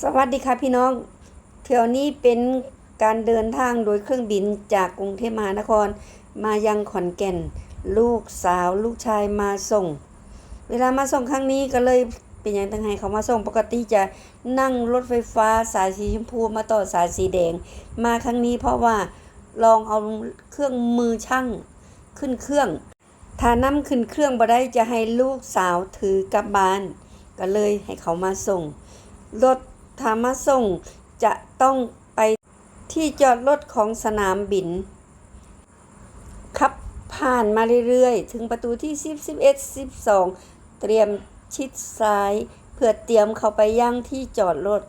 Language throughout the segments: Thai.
สวัสดีค่ะพี่น้อง เที่ยวนี้เป็นการเดินทางโดยเครื่องบินจากกรุงเทพมหานคร มายังขอนแก่น ลูกสาวลูกชายมาส่ง เวลามาส่งครั้งนี้ก็เลยเป็นอย่างตั้งให้เขามาส่งปกติจะนั่งรถไฟฟ้าสายสีชมพูมาต่อสายสีแดง มาครั้งนี้เพราะว่าลองเอาเครื่องมือช่างขึ้นเครื่องถ้านำขึ้นเครื่องบ่ได้จะให้ลูกสาวถือกลับบ้าน ก็เลยให้เขามาส่งรถ ถ้ามาส่งจะต้องไปที่จอดรถของสนามบิน ขับผ่านมาเรื่อยๆ ถึงประตูที่ 10 11 12 เตรียมชิดซ้าย เพื่อเตรียมเข้าไปย่างที่จอดรถ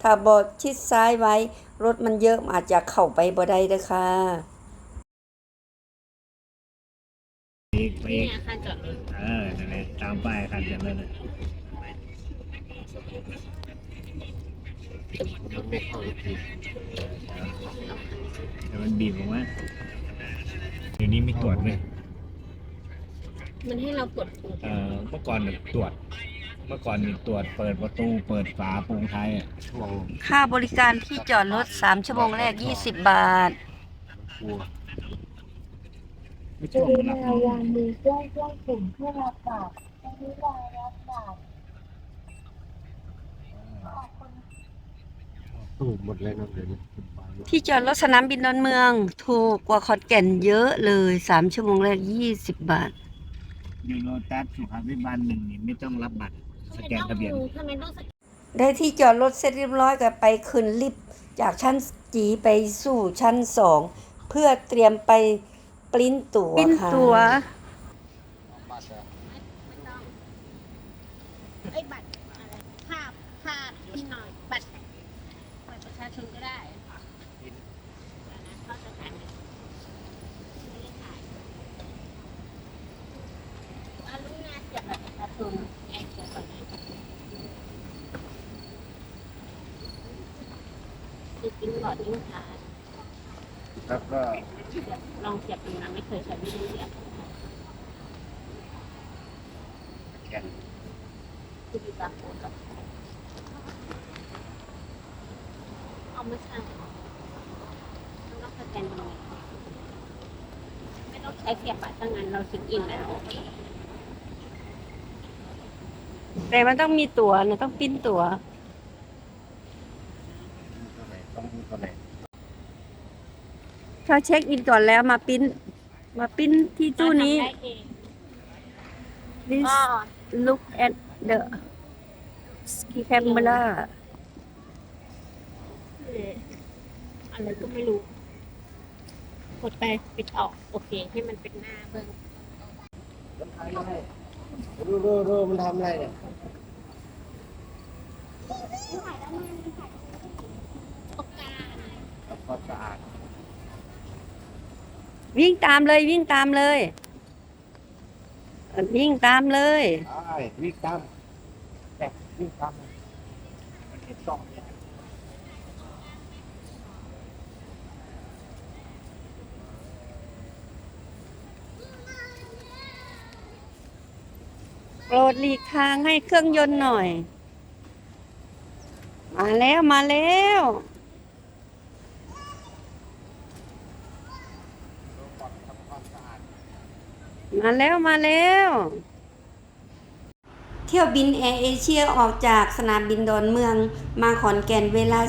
ถ้าบอดชิดซ้ายไว้ รถมันเยอะอาจจะเข้าไปบ่ได้เด้อค่ะอีกอีนี่กอาคารจอดรถเออนั่นแหละตามป้ายอาคารจอดรถ น่ะแต่มันบีบออกมาเดี๋ยวนี้ไม่ตรวจเลยมันให้เรากดปุ่มเอ่อเมื่อก่อนเนี่ยตรวจ เมื่อก่อนนี่ตรวจเปิดประตูเปิดฝาโปรงท้ายอะค่าบริการที่จอดรถ 3 ชั่วโมงแรก 20 บาทไม่กช่วงรุมันหลับณาวางมือใกล้ใกล้ๆปุ่มเพื่อรับบาตรใช้เวลารับบาตร ขอบคุณตู้หมดเลยนะเดี๋ยวนี้คุณปาเนี่ยที่จอดรถสนามบินดอนเมือง ถูกกว่าขอนแก่นเยอะเลย3ชั่วโมงแรก20บาท อยู่โลตัสสุขาภิบาลหนึ่งนี่ไม่ต้องรับบัตรสแกนทะเบียน ทำไมต้องสแกนได้ที่จอดรถเสร็จเรียบร้อยก็ไปขึ้นลิฟต์จากชั้นจีไปสู่ชั้นสองเพื่อเตรียมไปปริ้นตั๋วปริ้นค่ะ ตั๋ว ไอ้ยบัตรอะไรภาพภาพนิดหน่อยบัตรบัตรประชาชนก็ได้เขาจะถ่ายไม่ได้ถ่ายว่าลูกงานเสียบบัตรประชาชนแอบเสียบก่อนนะ คือปิ้นหลอดนิ้วขาดแล้วก็ลองเสียบดูนะไม่เคยใช้ไม่รู้เสียบแกนคือมีบางคนกับเอาไม่ใช่มันต้องสแกนตรงนี้ไม่ต้องใช้เสียบบัตรถ้างั้นเราเช็คอินแล้วแต่มันต้องมีตั๋วเนี่ยต้องปริ้นตั๋วเท่าไหร่ ต้องเท่าไหร่ถ้าเช็คอินก่อนแล้วมาปริ้น มาปริ้นที่ตู้นี้เราทำได้เอง Please อ๋อ look at the ski camera เอออะไรก็ไม่รู้ กดไปปิดออก โอเค ให้มันเป็นหน้าเบิ้งดูดูดูมันทำอะไรเนี่ยโอกาสทำ ความสะอาดวิ่งตามเลยวิ่งตามเลยเออวิ่งตามเลย ใช่วิ่งตามแต่วิ่งตามมันเห็นกล้องเนี่ยโปรดหลีกทางให้เครื่องยนต์หน่อย มาแล้วมาแล้ว มาแล้วมาแล้ว เที่ยวบินแอร์เอเชียออกจากสนามบินดอนเมืองมาขอนแก่นเวลา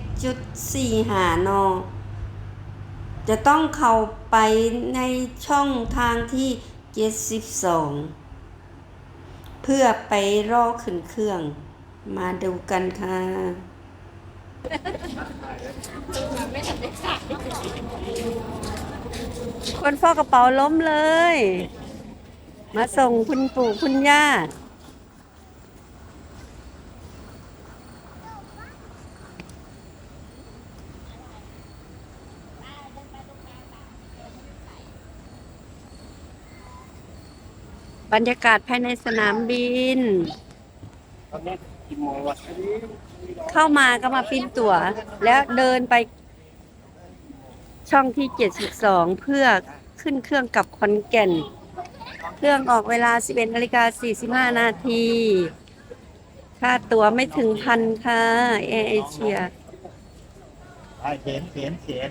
11.4หานอจะต้องเข้าไปในช่องทางที่ 72 เพื่อไปรอขึ้นเครื่อง มาดูกันค่ะ คนฟอกกระเป๋าล้มเลย มาส่งคุณปู่คุณย่า บรรยากาศภายในสนามบิน เข้ามาก็มาปิ้นตั๋ว แล้วเดินไป ช่องที่ 72 เพื่อขึ้นเครื่องกับขอนแก่น เครื่องออกเวลา 11นาฬิกา45 นาที ค่าตั๋วไม่ถึงพันค่ะแอร์เอเชีย เขียนเขียนเขียน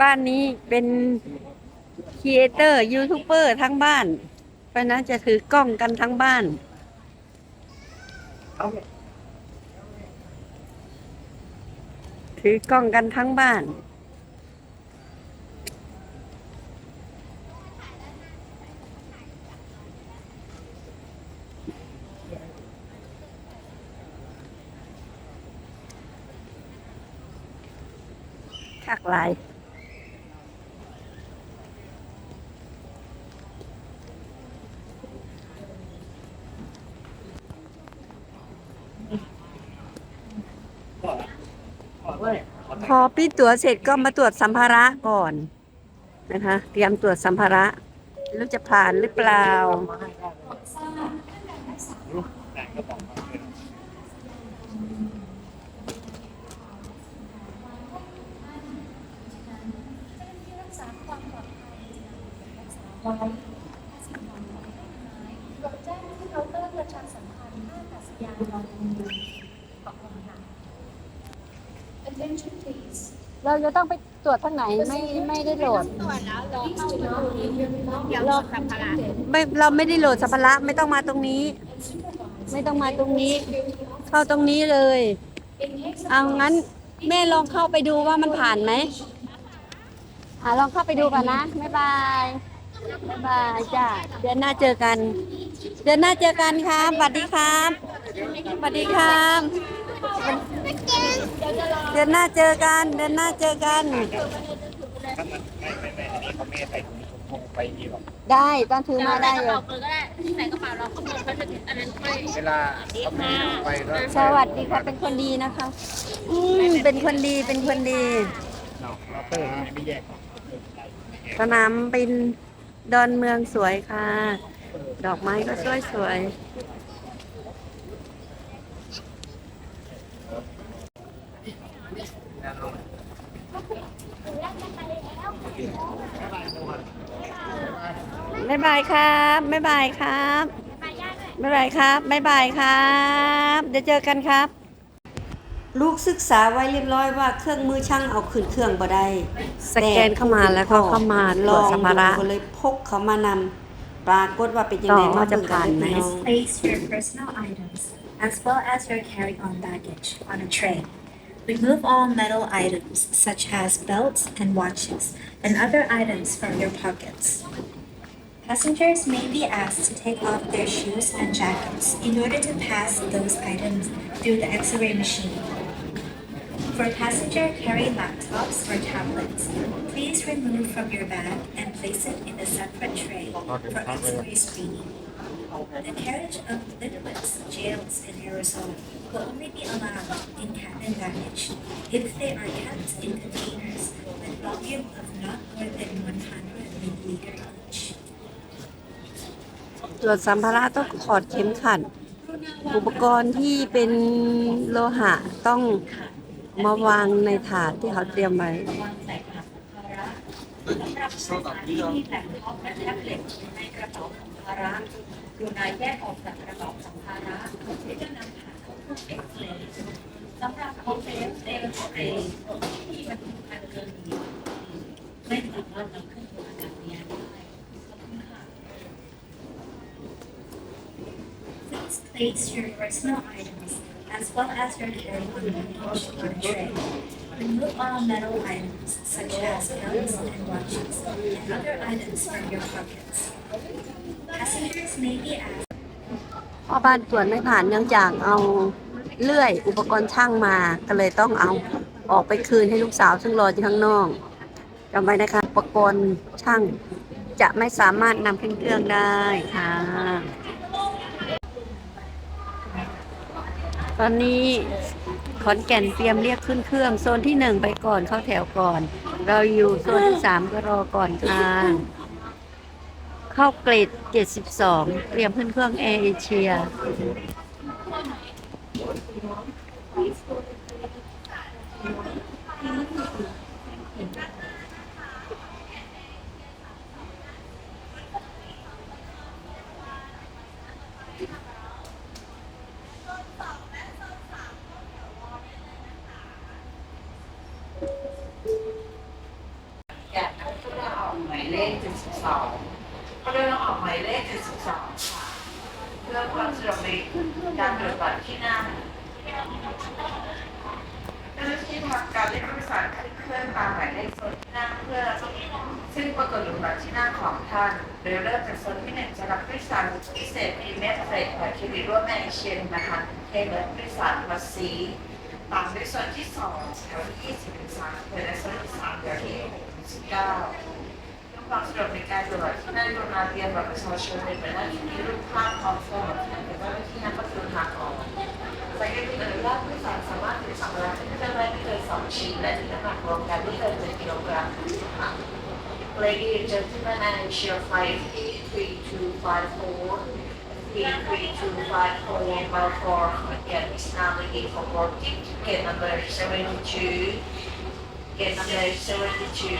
บ้านนี้เป็นครีเอเตอร์ยูทูบเบอร์ทั้งบ้าน เพราะฉะนั้นจะถือกล้องกันทั้งบ้าน ถือกล้องกันทั้งบ้าน คักหลาย พอปิดตั๋วเสร็จก็มาตรวจสัมภาระก่อนนะคะ เตรียมตรวจสัมภาระรู้จะผ่านหรือเปล่าไว้สิ่งของหายโปรดแจ้งที่เคาน์เตอร์ประชาสัมพันธ์ท่าอากาศยานดอนเมืองขอบคุณค่ะ Attention please เราจะต้องไปตรวจทางไหนไม่ไม่ได้โหลดตรวจแล้วรอ Please เข้า do not leave your belongings เดี๋ยวรอสัมภาระ unattended ไม่เราไม่ได้โหลดสัมภาระไม่ต้องมาตรงนี้ and supervised ไม่ต้องมาตรงนี้ security officers. เข้าตรงนี้เลย In case of เอางั้น loss, แม่ลองเข้าไปดูว่ามันผ่านไหมอ่าลองเข้าไปดูก่อนนะบ๊ายบายบ๊ายบายจ้าเดือนหน้าเจอกัน เดือนหน้าเจอกันครับสวัสดีครับสวัสดีครับ เดือนหน้าเจอกัน เดือนหน้าเจอกัน ถ้ามันไม่ไม่ไม่อันนี้เขาไม่ให้ใส่ถุงคงไปนี่หรอกได้ตอนถือมาได้กระเลเป๋ายเปิดก็ได้ที่ไหนกระเป๋าเราก็เปิดเขาจะอันนั้นค่อยเวลาเขาไม่ให้เอาไปก็สวัสดีค่ะเป็นคนดีนะคะอืมเป็นคนดีเป็นคนดี เราเราเตอร์ไม่แยกสนามบินดอนเมืองสวยค่ะ ดอกไม้ก็สวยสวยๆ บ๊ายบายครับบ๊ายบายครับบ๊ายบายครับบ๊ายบายครับ เดี๋ยวเจอกันครับ ลูกศึกษาไว้เรียบร้อยว่าเครื่องมือช่างเอาขึ้นเครื่องบ่ได้สแกนเข้ามาแล้วก็เข้ามาตรวจสัมภาระลองดูก็เลยพกเขามานำปรากฏว่าเป็นยังไงต่อว่าจะผ่านไหมเบิ่งกั Place your personal items as well as your carry-on baggage on a tray. Remove all metal items such as belts and watches and other items from your pockets. Passengers may be asked to take off their shoes and jackets in order to pass those items through the X-ray machine. For passenger carry laptops or tablets, please remove from your bag and place it in a separate tray for X-ray screening. The carriage of liquids, gels, and aerosol will only be allowed in cabin baggage if they are kept in containers with volume of not more than 100 milliliter each. ตรวจสัมภาระต้องถอดเข็มขัด อุปกรณ์ที่เป็นโลหะต้องมาวางในถาดที่เขาเตรียมไว้สำหรับที่มีแล็ปท็อปและแท็บเล็ตในกระเป๋าสัมภาระอยู่ในแยกออกจากกระเป๋าสัมภาระที่จะนำผ่านเข้าเครื่องเอ็กซเรย์สำหรับเคองเอ็กซเรย์ที่มีบรรทุกอันเกินนี้ไม่สามารถนำขึ้นสู่อากาศยาน Please place your personal items as well as your carry-on luggage on a tray. Remove all metal items such as belts and watches and other items from your pockets. Passengers may be asked พ่อบ้านตรวจไม่ผ่านเนื่องจากเอาเลื่อยอุปกรณ์ช่างมาก็เลยต้องเอาออกไปคืนให้ลูกสาวซึ่งรออยู่ข้างนอกจำไว้นะคะอุปกรณ์ช่างจะไม่สามารถนำขึ้นเครื่องได้ค่ะ ตอนนี้ขอนแก่นเตรียมเรียกขึ้นเครื่อง โซนที่หนึ่งไปก่อนเข้าแถวก่อน เราอยู่โซนที่สามก็รอก่อนค่ะเข้าเกรด72 เตรียมขึ้นเครื่องแอร์เอเชียอยากให้ผู้ได้ออกหมายเลข 72ผู้ได้ออกหมายเลข 72 ค่ะ เพื่อความสะดวกในการตรวจบัตรที่นั่งเจ้าหน้าที่ทำการเรียกผู้โดยสารขึ้นเค รื่องตามหมายเลขโซนที่นั่งเพื่อซึ่งปรากฏอยู่บนที่นั่งของท่านโดยเริ่มจากโซนที่หนึ่งจะรับผู้โดยสารพิเศษพรีเมียร์เฟรดแบบคิริร่วมแม่เชียนะคะเทเบิร์ผู้โดยสารมาซีตามด้วยโซนที่สองแถวที่20ถึง30และโซนที่สามแถวที่6ถึง19เพื่อความสะดวกในการตรวจที่ได้กรุณาเรียมบัตรประชาชนเป็นหน้าที่มีรูปภาพพร้อมโฟมแต่ว่าที่นั่นก็คือหาของ สังเกตที่อนุญาตผู้โดยสารสามารถถือสัมภาระที่เครื่องได้ไม่เกินสองชิ้นและมีน้ำหนักรวมกันไม่เกินหนึ่งกิโลกรัมค่ะ Ladies and gentlemen, and ensure flight 33254 33254 Balfour again is now looking for boarding ticket number 72 Gate number 72.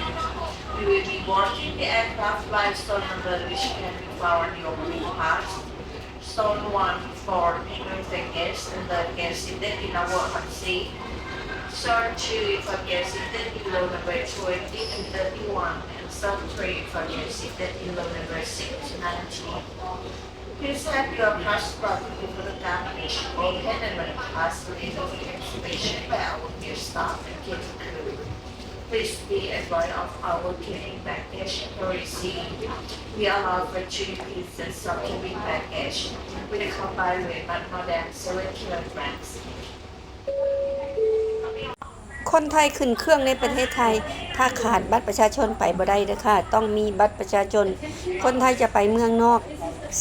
We will be boarding the aircraft by stall number which can be found on your boarding pass. 1 for with the guests and the guests seated in our one seat. Stall 2 for guests seated row number 20 and 31. And stall 3 for guests seated row number 6 to 19. Please have your passport before the damage open and when within the exhibition by our new staff and kitchen crew. Please be advised of our carrying baggage policy. We allow for two pieces of carrying baggage with a combined weight not more than seven kilograms. คนไทยขึ้นเครื่องในประเทศไทย ถ้าขาดบัตรประชาชนไปบ่ได้เด้อค่ะ ต้องมีบัตรประชาชน คนไทยจะไปเมืองนอก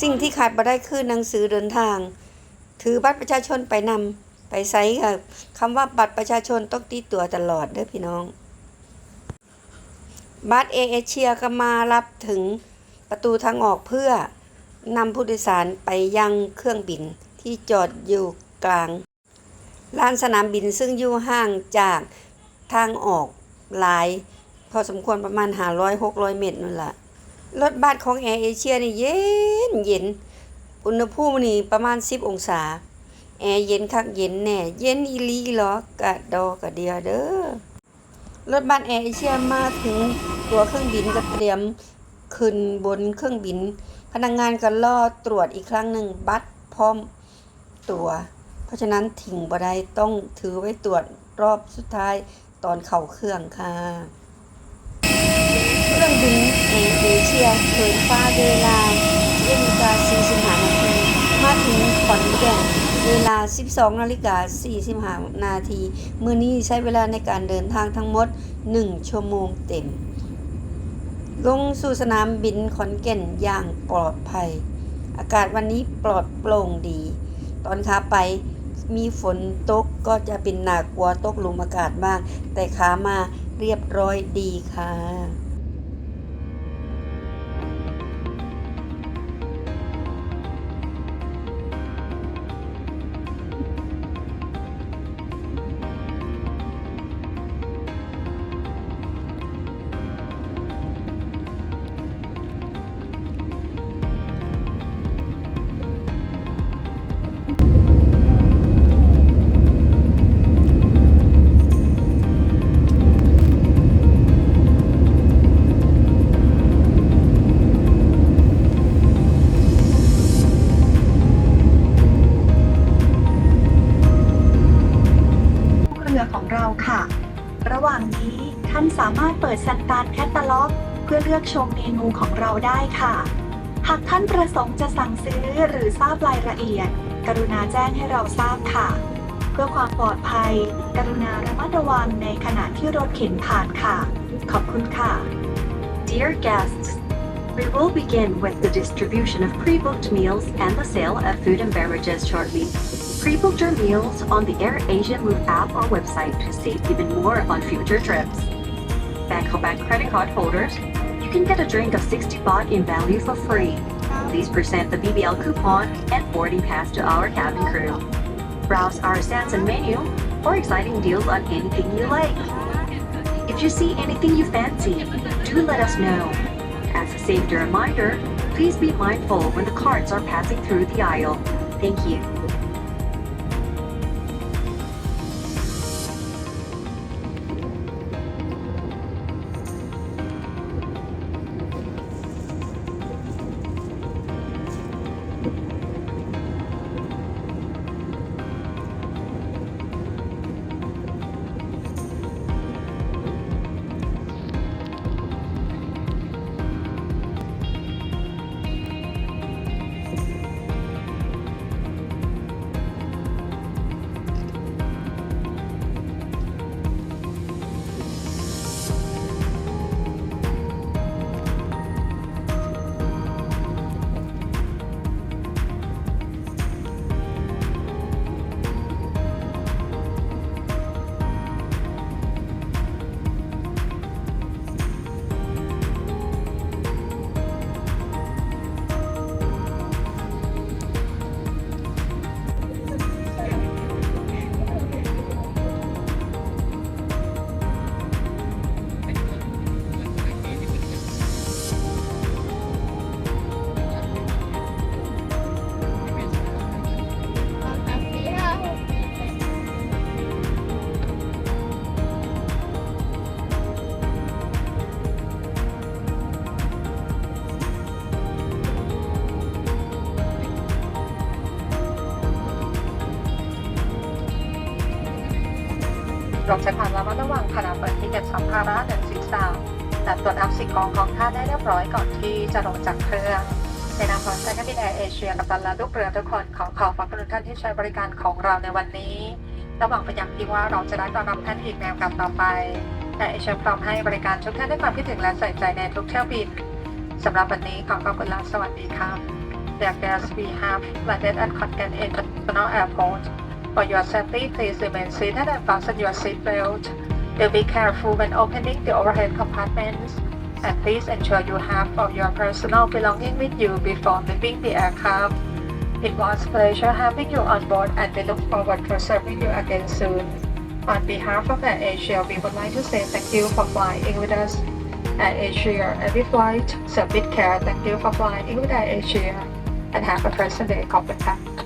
สิ่งที่ขาดบ่ได้คือหนังสือเดินทาง ถือบัตรประชาชนไปนำไปไสค่ะคำว่าบัตรประชาชนต้องติดตัวตลอดเด้อพี่น้อง บัตรเอเอเชียก็มารับถึงประตูทางออกเพื่อนำผู้โดยสารไปยังเครื่องบินที่จอดอยู่กลางลานสนามบินซึ่งอยู่ห่างจากทางออกหลาย พอสมควรประมาณ500-600เมตรนั่นแหละรถบัสของแอร์เอเชียนี่เย็นเย็น อุณหภูมินี่ประมาณ 10 องศา แอร์เย็นคักเย็นแน่ เย็นอีลีเหรอกะดอกะเดียเด้อรถบัสแอร์เอเชียมาถึง ตัวเครื่องบินก็เตรียมขึ้นบนเครื่องบิน พนักงานก็รอตรวจอีกครั้งหนึ่งบัตรพร้อมตัว เพราะฉะนั้นทิ้งบ่ได้ต้องถือไว้ตรวจรอบสุดท้ายตอนเข้าเครื่องค่ะเครื่องบินแอร์เอเชียเถินฟ้าเวลา11นาฬิกา45นาทีมาถึงขอนแก่นเวลา 12นาฬิกา45นาที เมื้อนี้ใช้เวลาในการเดินทางทั้งหมด 1 ชั่วโมงเต็ม ลงสู่สนามบินขอนแก่นอย่างปลอดภัย อากาศวันนี้ปลอดโปร่งดี ตอนขาไปมีฝนตกก็จะเป็นหนากลัวตกลุมอากาศบ้าง แต่ขามาเรียบร้อยดีค่ะ ชมเมนูของเราได้ค่ะ หากท่านประสงค์จะสั่งซื้อหรือทราบรายละเอียด กรุณาแจ้งให้เราทราบค่ะ เพื่อความปลอดภัย กรุณาระมัดระวังในขณะที่รถเข็นผ่านค่ะ ขอบคุณค่ะ Dear guests, we will begin with the distribution of pre-booked meals and the sale of food and beverages shortly. Pre-book your meals on the Air Asia Move app or website to save even more on future trips. Bank Bank credit card holders, can get a drink of 60 baht in value for free. Please present the BBL coupon and boarding pass to our cabin crew. Browse our stats and menu for exciting deals on anything you like. If you see anything you fancy, do let us know. As a safety reminder, please be mindful when the carts are passing through the aisle. Thank you. เราใช้ความระมัดระวังขณะเปิดที่เก็บสัมภาระเดินศีรษะและตรวจอัพสิ่งของของท่านได้เรียบร้อยก่อนที่จะลงจากเครื่องในนามของสายการบินแอร์เอเชียกับตันและลูกเรือทุกคนขอขอบพระคุณทุกท่านที่ใช้บริการของเราในวันนี้และหวังเป็นอย่างยิ่งว่าเราจะได้ต้อนรับท่านอีกในโอกาสต่อไปแอร์เอเชียพร้อมให้บริการทุกท่านด้วยความคิดถึงและใส่ใจในทุกเที่ยวบินสำหรับวันนี้ขอขอบคุณและสวัสดีค่ะ Dear guests, we have landed at Khon Kaen International Airport. For your safety, please remain seated and fasten your seatbelt. Do be careful when opening the overhead compartments, and please ensure you have all your personal belongings with you before leaving the aircraft. It was a pleasure having you on board and we look forward to serving you again soon. On behalf of AirAsia, we would like to say thank you for flying with us. AirAsia, every flight, so with care, thank you for flying with AirAsia and have a pleasant day, Copenhagen.